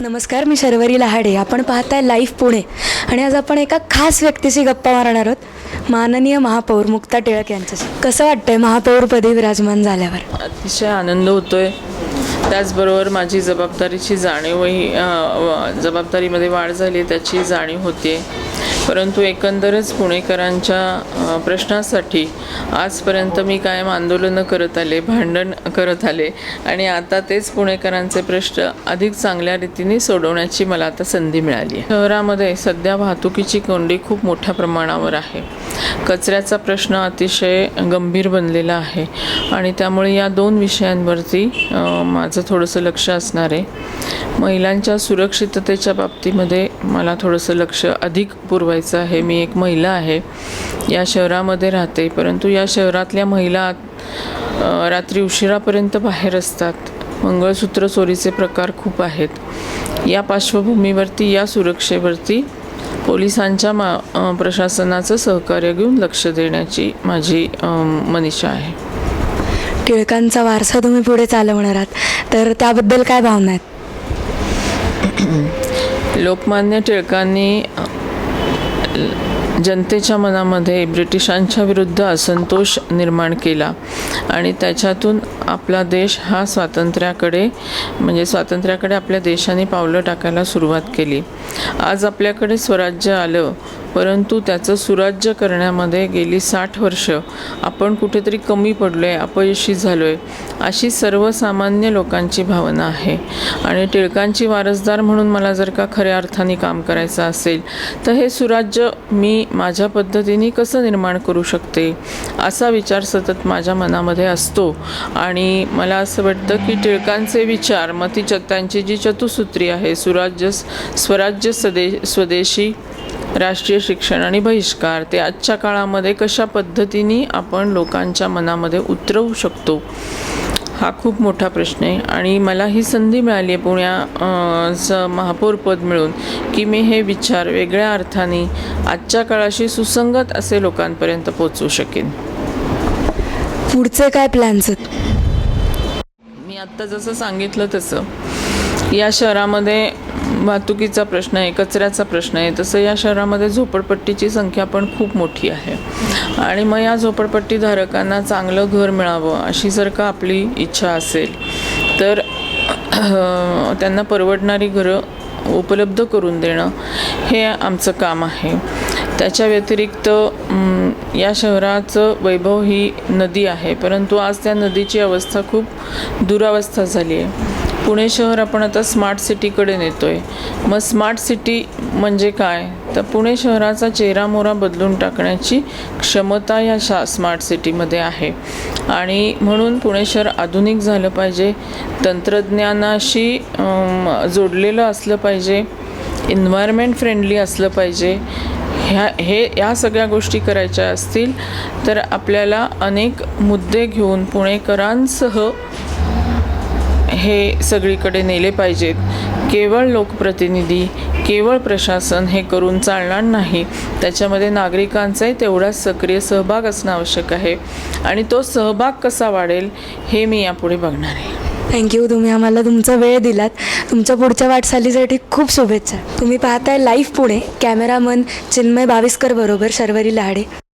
नमस्कार मी शर्वरी लहाडे. आपण पाहताय लाईव्ह पुणे. आणि आज आपण एका खास व्यक्तीशी गप्पा मारणार आहोत माननीय महापौर मुक्ता टिळक यांच्याशी. कसं वाटतंय महापौरपदी विराजमान झाल्यावर? अतिशय आनंद होतोय. त्याचबरोबर माझी जबाबदारीची जाणीवही जबाबदारीमध्ये वाढ झाली त्याची जाणीव होते परंतु एकंदरच पुणेकरांच्या प्रश्नासाठी आजपर्यंत मी कायम आंदोलनं करत आले भांडण करत आले आणि आता तेच पुणेकरांचे प्रश्न अधिक चांगल्या रीतीने सोडवण्याची मला आता संधी मिळाली. शहरामध्ये सध्या वाहतुकीची कोंडी खूप मोठ्या प्रमाणावर आहे. कचऱ्याचा प्रश्न अतिशय गंभीर बनलेला आहे आणि त्यामुळे या दोन विषयांवरती माझं थोडंसं लक्ष असणार आहे. महिलांच्या सुरक्षिततेच्या बाबतीमध्ये मला थोडंसं लक्ष अधिक पुरवायचं आहे. मी एक महिला आहे. या शहरामध्ये राहते. परंतु या शहरातल्या महिला रात्री उशिरापर्यंत बाहेर असतात. मंगळसूत्र चोरीचे प्रकार खूप आहेत. या पार्श्वभूमीवरती या सुरक्षेवरती पोलिसांच्या मा प्रशासनाचं सहकार्य घेऊन लक्ष देण्याची माझी मनीषा आहे. टिळकांचा वारसा तुम्ही पुढे चालवणार आहात. तर त्याबद्दल काय भावना आहेत? लोकमान्य टिळकांनी जनतेच्या मनामध्ये ब्रिटिशांच्या विरुद्ध असंतोष निर्माण केला. आणि त्याच्यातून आपला देश हा स्वातंत्र्याकडे म्हणजे स्वातंत्र्याकडे आपल्या देशाने पावलं टाकायला सुरुवात केली. आज आपल्याकडे स्वराज्य आलं परंतु त्याचं सुराज्य करण्यामध्ये गेली साठ वर्ष आपण कुठेतरी कमी पडलो आहे अपयशी झालो आहे अशी सर्वसामान्य लोकांची भावना आहे. आणि टिळकांची वारसदार म्हणून मला जर का खऱ्या अर्थाने काम करायचं असेल तर हे सुराज्य मी माझ्या पद्धतीने कसं निर्माण करू शकते असा विचार सतत माझ्या मनामध्ये असतो. आणि मला असं वाटतं की टिळकांचे विचार मग ती च त्यांची जी चतुसूत्री आहे सुराज्य स्वराज्य सदे स्वदेशी राष्ट्रीय शिक्षण आणि बहिष्कार ते आजच्या काळामध्ये कशा पद्धतीने आपण लोकांच्या मनामध्ये उतरवू शकतो? हा खूप मोठा प्रश्न आहे. आणि मला ही संधी मिळाली आहे पुण्याचं महापौरपद मिळून की मी हे विचार वेगळ्या अर्थाने आजच्या काळाशी सुसंगत असे लोकांपर्यंत पोचवू शकेन. पुढचे काय प्लॅन्स आहेत? मी आत्ता जसं सांगितलं तसं या शहरामध्ये वाहतुकीचा प्रश्न आहे कचऱ्याचा प्रश्न आहे तसं या शहरामध्ये झोपडपट्टीची संख्या पण खूप मोठी आहे. आणि मग या झोपडपट्टीधारकांना चांगलं घर मिळावं अशी जर का आपली इच्छा असेल तर त्यांना परवडणारी घरं उपलब्ध करून देणं हे आमचं काम आहे. त्याच्या व्यतिरिक्त या शहराचं वैभव ही नदी आहे परंतु आज त्या नदीची अवस्था खूप दुरावस्था झाली आहे. पुणे शहर आपण आता स्मार्ट सिटीकडे नेतो आहे मग स्मार्ट सिटी म्हणजे काय? तर पुणे शहराचा चेहरामोहरा बदलून टाकण्याची क्षमता या शा स्मार्ट सिटीमध्ये आहे. आणि म्हणून पुणे शहर आधुनिक झालं पाहिजे. तंत्रज्ञानाशी जोडलेलं असलं पाहिजे. इन्व्हायरमेंट फ्रेंडली असलं पाहिजे. ह्या हे या सगळ्या गोष्टी करायच्या असतील तर आपल्याला अनेक मुद्दे घेऊन पुणेकरांसह हे सगळीकडे नेले पाहिजेत. केवळ लोकप्रतिनिधी केवळ प्रशासन हे करून चालणार नाही. त्याच्यामध्ये नागरिकांचाही तेवढाच सक्रिय सहभाग असणं आवश्यक आहे. आणि तो सहभाग कसा वाढेल हे मी यापुढे बघणार आहे. थँक्यू तुम्ही आम्हाला तुमचा वेळ दिलात. तुमच्या पुढच्या वाटचालीसाठी खूप शुभेच्छा. तुम्ही पाहताय लाईव्ह पुणे कॅमेरामन चिन्मय बाविस्कर बरोबर शर्वरी लहाडे.